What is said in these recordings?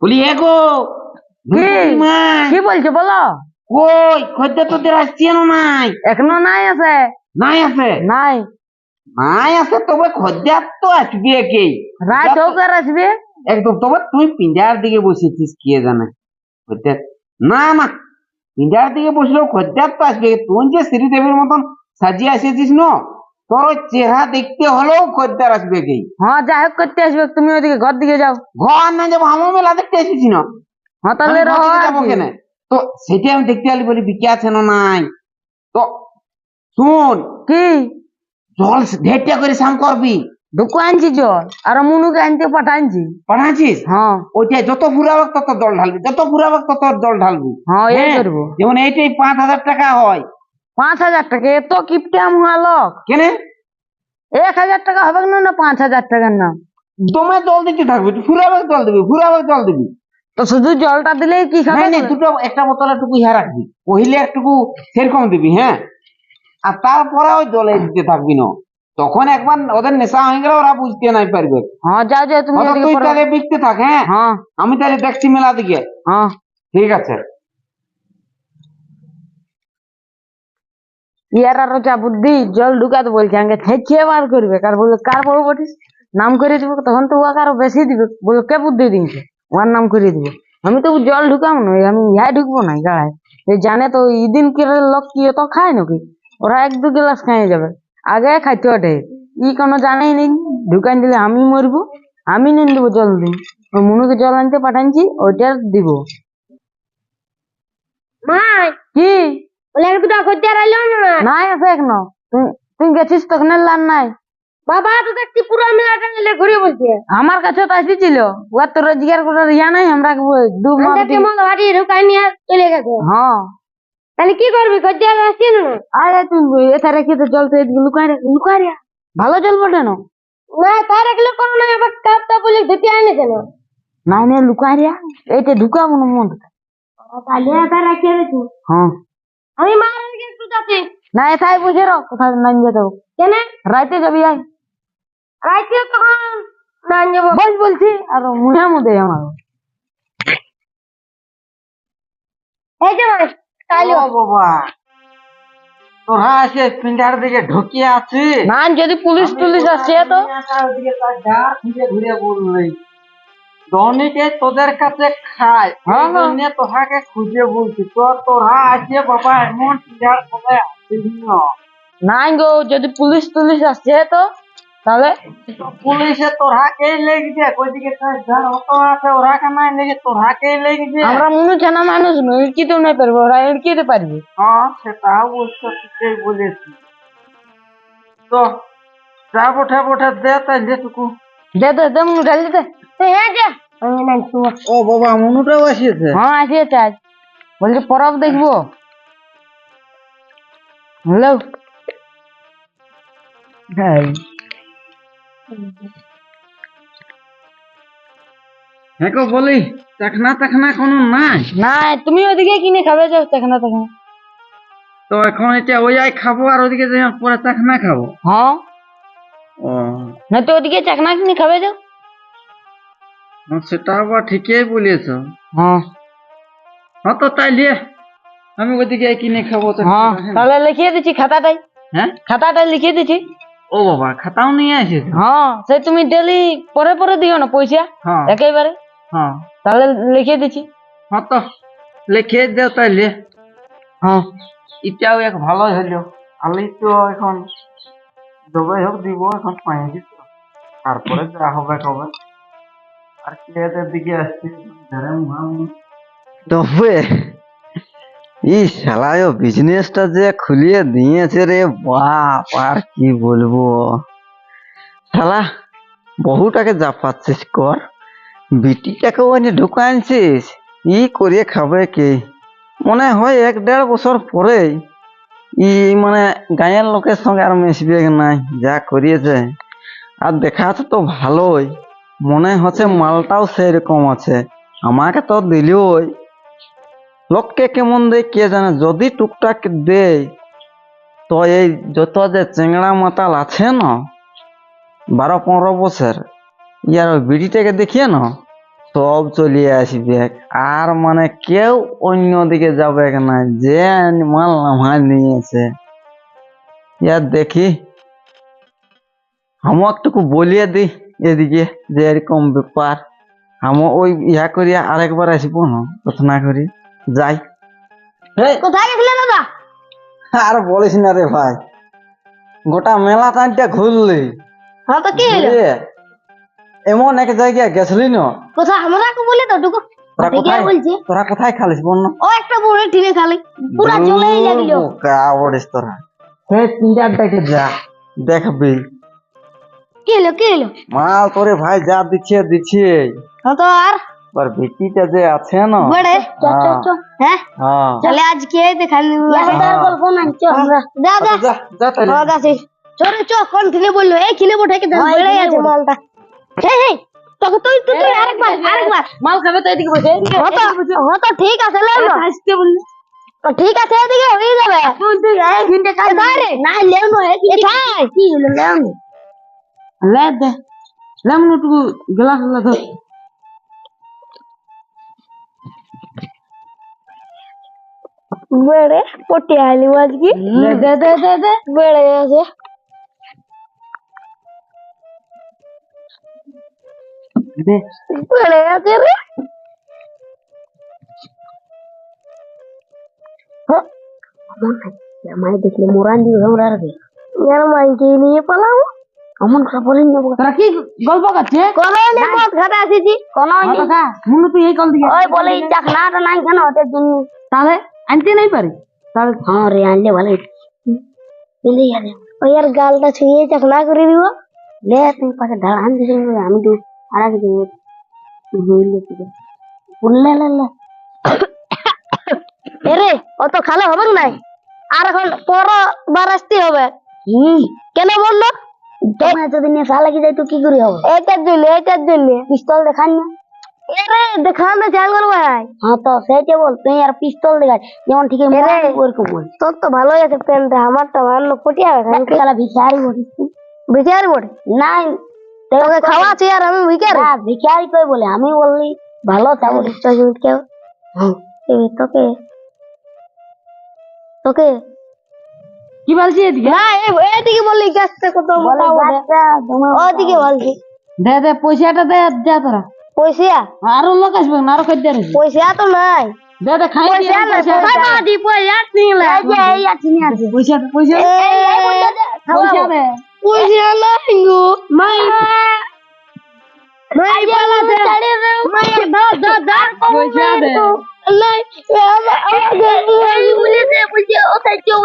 বলি এগো কি? বলছো বলো। কই খদ্দের তোদের আসছে নাই? এখনও নাই আছে। নাই আছে? নাই। নাই আছে তবে খদ্দের তো আসবে কে রাত হোক আর আসবে। একদম তবে তুই পিঞ্জার দিকে বসেছিস কে জানে? খদ্দের। না না পিঞ্জার দিকে বসলেও খদ্দের তো আসবে। তুই যে শ্রীদেবীর মতন সাজিয়ে এসেছিস না? তোর চেহারা দেখতে হলেও খদ্দের আসবে কে? হ্যাঁ যাই হোক করতে আসবে তুমি ওইদিকে ঘর দিকে যাও। ঘর না যাব আমার মেলা দেখতে এসেছি না। হ্যাঁ তাহলে যাব কেন? তো সেটাই আমি দেখতে আলি বলি বিকে আছে না নাই? তো শুন কি? জল করে সাম করবি। ঢুকু আনছি জল আর মুনুকে আনতে পাঠানছি। হ্যাঁ। ওইটাই যত ফুরাবে তত জল ঢালবি যত ফুরাবে তত জল ঢালবি। হ্যাঁ এই হ্যাঁ, করব। যেমন এইটাই পাঁচ হাজার টাকা হয়। পাঁচ হাজার টাকা এত কিপটাম হওয়া লোক। কেন? এক হাজার টাকা হবে না না পাঁচ হাজার টাকার নাম দমে জল দিতে থাকবি তুই ফুরাবে জল দিবি ফুরাবে জল দিবি। তো শুধু জলটা দিলেই কি খাবে? নাই নাই দুটো একটা বোতল একটুকু ইহা রাখবি পহিলে একটুকু সেরকম দিবি হ্যাঁ? আর তারপরে ওই জলে দিতে থাকবি না। তখন একবার ওদের নেশা হয়ে গেলে ওরা বুঝতে নাই পারবে। হ্যাঁ যাও যাও তুমি অত ওদিকে তুই পড়ো। তাহলে বিকতে থাক হ্যাঁ? হ্যাঁ। আমি তাহলে দেখছি মেলা দিকে। হ্যাঁ। ঠিক আছে। ইয়ার আরও যা বুদ্ধি জল ঢুকাতে বলছে আমাকে ছেঁচিয়ে বার করবে। কার বলে কার বড় বটিস? নাম করে দিব তখন তো ওকে আরও বেশি দিবে। বলে কে বুদ্ধি দিয়েছে? ওর নাম করে দিব। আমি তো জল ঢুকাম না আমি ইহাই ঢুকবো না গাড়ায় জানে তো ইদিন কে লোক কি তো খায় নাকি? ওরা এক দু গ্লাস খাই যাবে। আগে খাইতে ওঠে। ই কোনো জানেই নেই। ঢুকান দিলে আমি মরবো আমি নিয়ে দেবো জল দিন। মনুকে জল আনতে পাঠানছি ওইটা দিব। মা! কি? এক দুটা করতে রাইলো না? নাই আছে এখনও। তুই তুই গেছিস তখন লান নাই। বাবা তো দেখছি পুরো মেলাটা নিলে ঘুরে বলছে আমার কাছে তো আসিছিল ওর তো রোজগার করার ইয়া নাই আমরা দু মাস আমাদেরকে মগ হাঁটি ঢুকাই নিয়ে চলে গেছে। হ্যাঁ। তাহলে কি করবি? করতে আসছি না? আরে তুই এথা রেখে তো জল তো এদিকে লুকাই রে লুকাই রে ভালো জল বটে না? না তার একলে করো না আবার কাপটা বলে ধুতে আনেছে না নাই নাই লুকাই রে এইটা ঢুকাবো না মন তাহলে এটা রেখে দিছি হ্যাঁ। আমি মার দিকে একটু যাচ্ছি না এথাই বসে রো কোথায় নাই হবে। কেন? রাইতে যাবি আই রাইতে তখন না যাব বল বলছি আর মুহে মুদে আমার এই যে মাই তাহলে ও বাবা তোরা পিন্ডার দিকে ঢুকিয়ে আছে না যদি পুলিশ টুলিশ আসছে তো। ঘুরে বললি দনিকে তোদের কাছে খায় হ্যাঁ, হ্যাঁ। জন্য তোহাকে খুঁজে বলছি। তোর তোরা আছে বাবা এমন পিন্ডার কোথায় আসছিস না। নাই গো যদি পুলিশ টুলিশ আসছে তো তাহলে পুলিশে তোরাকেই লেগেছে। ওইদিকে যার অটো আছে ওরাকে নাই লেগে তোরাকেই লেগেছে। আমরা মনে জানা মানুষ নই কি তো নাই পারব ওরা এড়কিতে পারবে। হ্যাঁ সেটা অবশ্য ঠিকই বলেছি। তো যা বঠে বঠে দে তাইলে টুকু দে দে দে মনু ঢালি দে। হ্যাঁ ও বাবা মনুটাও আসিয়েছে? হ্যাঁ আসিয়েছে আজ। বলছি পরব দেখব। হ্যালো? হ্যাঁ। হ্যাঁ বলি চাখনা চাখনা কোনো নাই? না তুমি ওদিকে কিনে খাবে যাও তখন তখন তো এখন এটা ওই আই খাব আর ওদিকে যাই পরে চাখনা খাব? হ্যাঁ। ও। না তো ওদিকে চাকনা কিনে খাবে যাও। সেটা আবার ঠিকই বলেছ। হ্যাঁ। হ্যাঁ তো তাইলে আমি ওদিকে কিনে খাব তো? হ্যাঁ তাহলে লিখিয়ে দিচ্ছি খাতাটাই। হ্যাঁ? খাতাটাই লিখিয়ে দিচ্ছি। ও বাবা খাতাও নিয়ে আসিস হ্যাঁ সে তুমি ডেলি পরে পরে দিও না পয়সা হ্যাঁ। একেবারে। হ্যাঁ। তাহলে লিখিয়ে দিচ্ছি। হ্যাঁ তো লিখে দেও তাইলে হ্যাঁ। এটাও এক ভালো হলো আলি তো এখন দবাই হোক দিব এখন পাইছি তো তারপরে যা হবে হবে। আর কি এদের দিকে আসছে তবে এই শালায় বিজনেসটা যে খুলিয়ে দিয়েছে রে বাপ, আর কি বলব? শালা, বহুটাকে যা পাচ্ছিস কর। বিটিটাকে ওখানে ঢুকে আনছিস। ই করে খাবে কে? মনে হয় এক দেড় বছর পরে ই মানে গাঁয়ের লোকের সঙ্গে আর মিশবে নাই? যা করিয়েছে। আর দেখাচ্ছে তো ভালোই। মনে হচ্ছে মালটাও সেরকম আছে। আমাকে তো দিলই। লোককে কেমন দেয় কে জানে, যদি টুকটাক দেয়, তো এই যত যে চেংড়া মাতাল আছে না, বারো পনেরো বছর, ইয়ার ওই বিড়িটাকে দেখিয়ে না, সব চলিয়ে আসবে। আর মানে কেউ অন্য দিকে যাবে না যে মাল নামা নিয়েছে ইয়ার দেখি আমি একটুকু বলিয়ে দি এদিকে যে এরকম ব্যাপার আমি ওই ইয়া করিয়া আরেকবার আসব না প্রার্থনা করি। যাই। হেই, কোথায় গেছিলে দাদা? আর বলিস না রে ভাই গোটা মেলা টানটা ঘুরলি। হ্যাঁ তো কি হলো এমন এক জায়গায় গেছলি না? কোথায়? আমরা কো বলে তো কোথায়? বলছি। তোরা কোথায় খালিস বল না। ও একটা বুড়ে টিনে খালি। পুরা জ্বলেই লাগল। বোকা বলিস তোরা। সে তিন চারটাকে যা। দেখবি। কি হলো কি হলো মাল তোরে ভাই যা দিচ্ছে দিচ্ছে হ্যাঁ তো আর তোর বেটিটা যে আছে না বড়ে হ্যাঁ। হ্যাঁ হ্যাঁ চলে আজ কে দেখাল হ্যাঁ। গল্প না চ আমরা যা যা যা যা তাহলে। হ্যাঁ যাচ্ছি চলে চ কোন খিলে বলল এই খিলে বঠাকে ধর বেড়ে আছে মালটা হে হে তোকে তুই তুই তুই আরেকবার আরেকবার মাল খাবে তো এদিকে বসে এদিকে হ্যাঁ তো হ্যাঁ তো ঠিক আছে লে না আসতে বললি ঠিক আছে এদিকে হয়ে যাবে তুই তুই এক ঘণ্টা কাজ না লেও না কি হলো লেও না লে দে লেমন টুকু গ্লাস লে ধর বেড়ে পটি আইলি আজকে দে দে দে দে দে বেড়ে আছে দে বেড়ে আছে রে আমায় দেখলে মোরান দিবে আমরা রে ইয়ার মাইকে নিয়ে পালাও অমন খারাপ বলিন তোরা কি গল্প করছে কোন নে। মদ খাতে আসিছি কোন কথা মনে তুই এই কল দিকে ওই বলে চাকনাটা নাই কেন জন্য? তাহলে আনতে নাই পারি? তাহলে হ্যাঁ রে আনলে ভালো মিলে যাবে ওই আর গালটা ছুঁয়ে চাকনা করে দিব লে তুই পাশে দাঁড়ান দিস আমি তো আর আগে দিব তুই বললে লে এরে অত খালে হবে নাই? আর এখন পর বার আসতে হবে। কেন বলল? তোমার যদি নেশা লাগি যায় কি করে হবে? এটার জন্য এটার জন্য। পিস্তল দেখান না। এরে দেখান না চাল ভাই। হ্যাঁ তো সেইটা বল তুই আর পিস্তল দেখাই যেমন ঠিক ওরকম বল। তোর তো ভালোই আছে প্যান্টটা আমারটা ভালো পটিয়া গেছে তাহলে ভিখারি বলিস ভিখারি বটে নাই। তোকে খাওয়াছি আর আমি ভিখারি ভিখারি কই বলে? আমি বললি ভালো কেউ তোকে তোকে কি বলছি এদিকে না এদিকে বললি গাছটা কত মোটা ওদিকে বলছি দে দে পয়সাটা দে যা তোরা পয়সা আরও লোক আসবে না আরও খদ্দের আসবে পয়সা তো নাই দে দে খাই পয়সা এই যে এই আছে নি আছে পয়সা পয়সা পয়সা দে পয়সা নাই গো মাই মাই বলা দে মাই দা দা দা পয়সা দে নাই আমি বলে দে বুঝে ওটা কেউ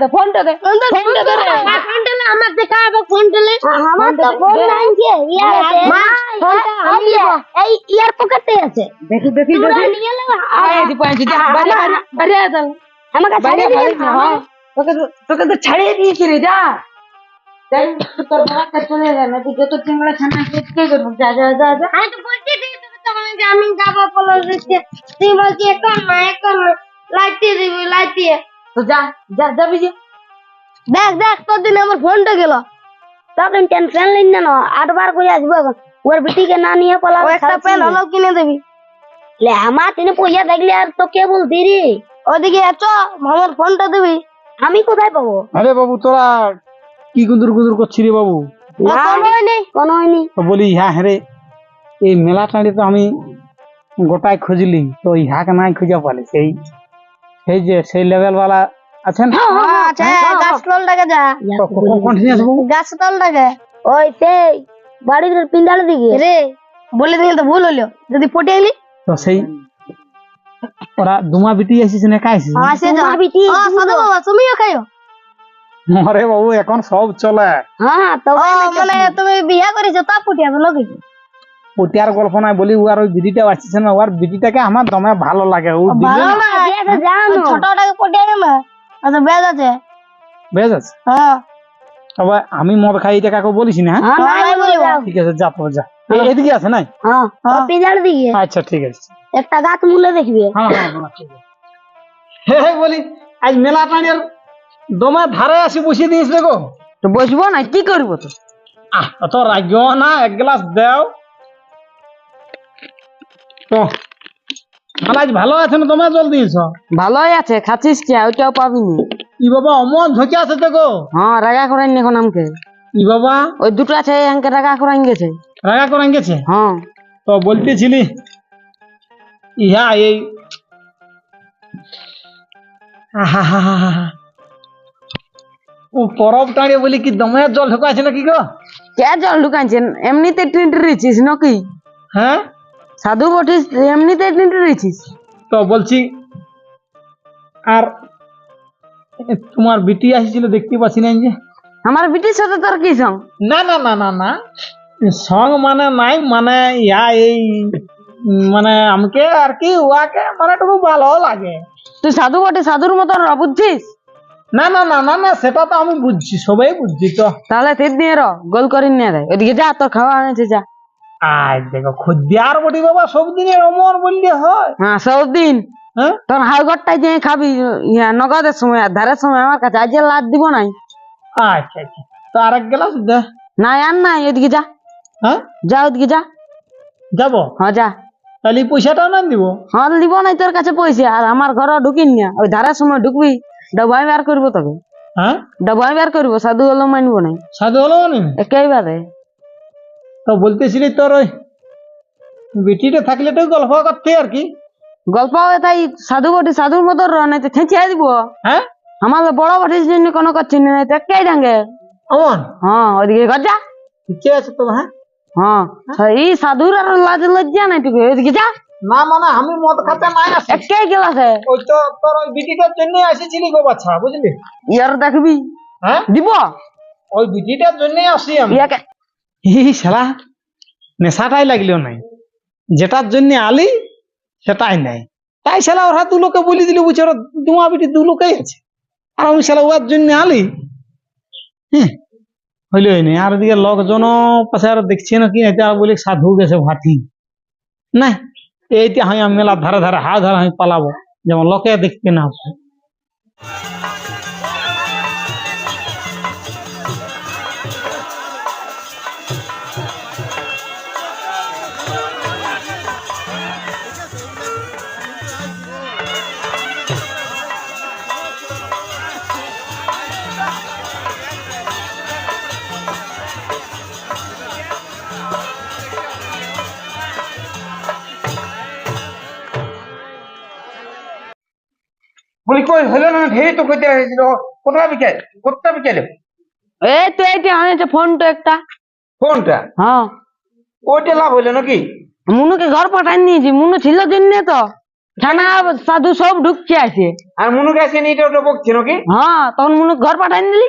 দে ফোনটা দে ফোনটা দে ফোনটা ধরে ফোনটা না আমার দেখা হবে ফোনটা লে আমার তো ফোন নাই যে ইয়ার আছে ফোনটা আমি এই ইয়ার পকেটে আছে দেখি দেখি তোরা দেখি নিয়ে লে আয় দি পয়সা দে বাড়ি বাড়ি বাড়ি আয় তাহলে আমাকে বাইরে ছাড়িয়ে বাইরে দিলে হ্যাঁ তোকে তো তোকে তো ছাড়িয়ে দিয়েছি রে যা যাই তোর বাবা চলে যায় না তুই যত চিংড়া ছানা কে করব যা যা যা যা আমি তো বলছি তুই তোকে তখন যে আমি যাব বলে দিচ্ছে তুই বলছি এখন না এখন না লাইতে দিবি লাইতে তো যা যা যাবি যে দেখ দেখ তোর দিন আমার ফোনটা গেল। তখন টেনশন লিন না আটবার করে আসব এখন। ওর বেটিকে না নিয়ে পালা একটা পেন হলো কিনে দিবি। লে আমার তিনি পয়সা থাকলে আর তো কে বলতি রে ওদিকে চ আমার ফোনটা দিবি। আমি কোথায় পাবো? আরে বাবু তোরা কি গুদুর গুদুর করছি রে বাবু? বলি হ্যাঁ হ্যাঁ রে এই মেলা টাঁড়ি তো আমি গোটায় খুঁজলি তো ইহাকে নাই খুঁজে পালি সেই সেই যে সেই লেভেল বালা আছে না আচ্ছা গাছ তলটাকে যা। তো কন্টিনিউস বাবু গাছ তলটাকে ওই সেই বাড়ির পিন্ডালে দিকে। রে বলে দিলে তো ভুল হলো যদি পটে গেলি তো সেই ওরা দুমা বিটি আসিস না কাই আসিস আসে যা। বিটি ও সাদা বাবা তুমিও খাইও? আরে বাবু এখন সব চলে। হ্যাঁ তো মানে তুমি বিয়া করেছ তা পুটিয়াবে লোকে পটিয়ার গল্প নাই বলি ওর ওই বিটিটা আসিস না ওর বিটিটাকে আমার দমে ভালো লাগে ও দিলে ভালো না। জানো। ছোটটাকে পুটিয়াবে না আচ্ছা বেজ আছে। বেশ আছে? হ্যাঁ তবে আমি মদ খাই এটা কাকু বলিস না হ্যাঁ? হ্যাঁ নাই বলব। ঠিক আছে যা তো যা। এ- এদিকে আছে নাই? হ্যাঁ হ্যাঁ। পিজার দিকে। আচ্ছা ঠিক আছে। একটা গাছ মূলে দেখবে। হ্যাঁ হ্যাঁ হ্যাঁ, ঠিক আছে। হে হে বলি আজ মেলা টানিয়ার দমে ধারে আসি বসিয়ে দিয়েছ দেখো তো বসবো না কি করব তো আহ অত রাজ্য না এক গ্লাস দেও। তো আজ ভালো আছে না তোমার জল দিয়েছ? ভালোই আছে খাচ্ছিস কি? ওইটাও পাবিনি ই বাবা অমন আছে দেখো হ্যাঁ রাগা করাই এখন আমাকে। ই বাবা। ওই দুটো আছে আমাকে রাগা করাই গেছে। রাগা গেছে? হ্যাঁ। তো বলতেছিলি ইহা এই। ও পরব টাড়িয়ে বলি কি দমে জল ঢোকাছে নাকি গো? কে জল ঢুকাইছেন এমনিতে টিন্টি রেছিস নাকি? হ্যাঁ? সাধু বটিস এমনিতে টিন্টি রেছিস তো বলছি আর তোমার বিটি আসছিল দেখতে পাচ্ছি না যে। আমার বিটির সাথে তোর কি সঙ্গ? না না না না না। সং মানে নাই মানে ইয়া এই মানে আমাকে আর কি ওয়াকে মানে একটু ভালো লাগে। তুই সাধু বটে সাধুর মতন বুঝছিস? না না না না না সেটা তো আমি বুঝছি সবাই বুঝছি তো। তাহলে তিন দিয়ে র গোল করি নিয়ে রে ওইদিকে যা তোর খাওয়া হয়েছে যা। আজ দেখো বটি বাবা সব দিনের অমর বললে হয়। হ্যাঁ সবদিন। হ্যাঁ? তোর যে খাবি নগদের সময় ধারের সময় আমার কাছে আজ লাদ দিব নাই। আচ্ছা আচ্ছা। তো গ্লাস দে। নাই আর নাই ওইদিকে যা। হ্যাঁ? যা ওইদিকে যা। যাব? হ্যাঁ যা। তাহলে পয়সাটাও না দিব? হ্যাঁ দিব নাই তোর কাছে পয়সা আর আমার ঘরে ঢুকিন না। ওই ধারের সময় ঢুকবি ডবাই বার করব তোকে। হ্যাঁ? ডবাই বার করব সাধু হলো মানবো নাই। সাধু হলো একেবারে। তো বলতেছিলি তোর ওই বিটিটা থাকলে তো গল্প করতে আর কি। গল্প তাই সাধু বটি সাধুর মতো র নাই তো খেঁচিয়ে দিব। হ্যাঁ? আমার বড় বটির জন্য কোনো করছি না তো একাই ডাঙ্গে। অমন? হ্যাঁ ওইদিকে ঘর যা। ঠিকই আছে তো হ্যাঁ? হ্যাঁ এই সাধুর আর লাজ লজ্জা নাই তুই ওইদিকে যা। না মানে আমি মদ খাতে নাই আসি একাই গেলাছে। ওই তো তোর ওই বিটিটার জন্য আসেছিলি গো বাচ্চা বুঝলি? ইয়ার দেখবি। হ্যাঁ? দিব। ওই বিটিটার জন্য আসি আমি। হি শালা। নেশাটাই লাগল নাই। যেটার জন্য আলি, সেটাই নাই। তাই শালা ওরা দু লোকে বলি দিল বুঝছে ওরা দুমা বিটি দু লোকেই আছে। আর আমি শালা ওর জন্য আলি। হ্যাঁ হইল নেই আর দিকে লোকজন পাশে আর দেখছে না কি এটা বলে সাধু গেছে ভাতি না এইটা আমি আমি মেলা ধারে ধারে হাত ধরে আমি পালাবো। যেমন লোকে দেখতে না কই হলো না ঢের তো কইতে হয়েছিল কোথায় বিকাল? কোথায় বিকালে? এই তো এইটা আনেছে ফোন তো একটা। ফোনটা? হ্যাঁ। ওইটা লাভ হইল নাকি? মুনুকে ঘর পাঠাই নিয়েছি মুনু ছিল জন্য তো। থানা সাধু সব ঢুকছে আছে আর মনুকে আসে নি এটা বকছে নাকি? হ্যাঁ তখন মুনু ঘর পাঠাই দিলি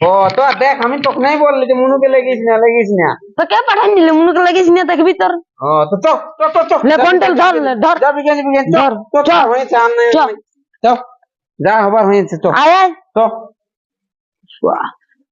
ও তো দেখ আমি তখনই বললি যে মনুকে লেগিস না লেগিস না। তো কে পাঠাই দিলি মুনুকে লাগিস না দেখবি তোর। ও তো চ চ চ চ লে কন্ট্রোল ধর ধর। যা বিজ্ঞান বিজ্ঞান ধর, চ চ। হয়েছে আর নাই চ। যা হবার হয়েছে আয় চ।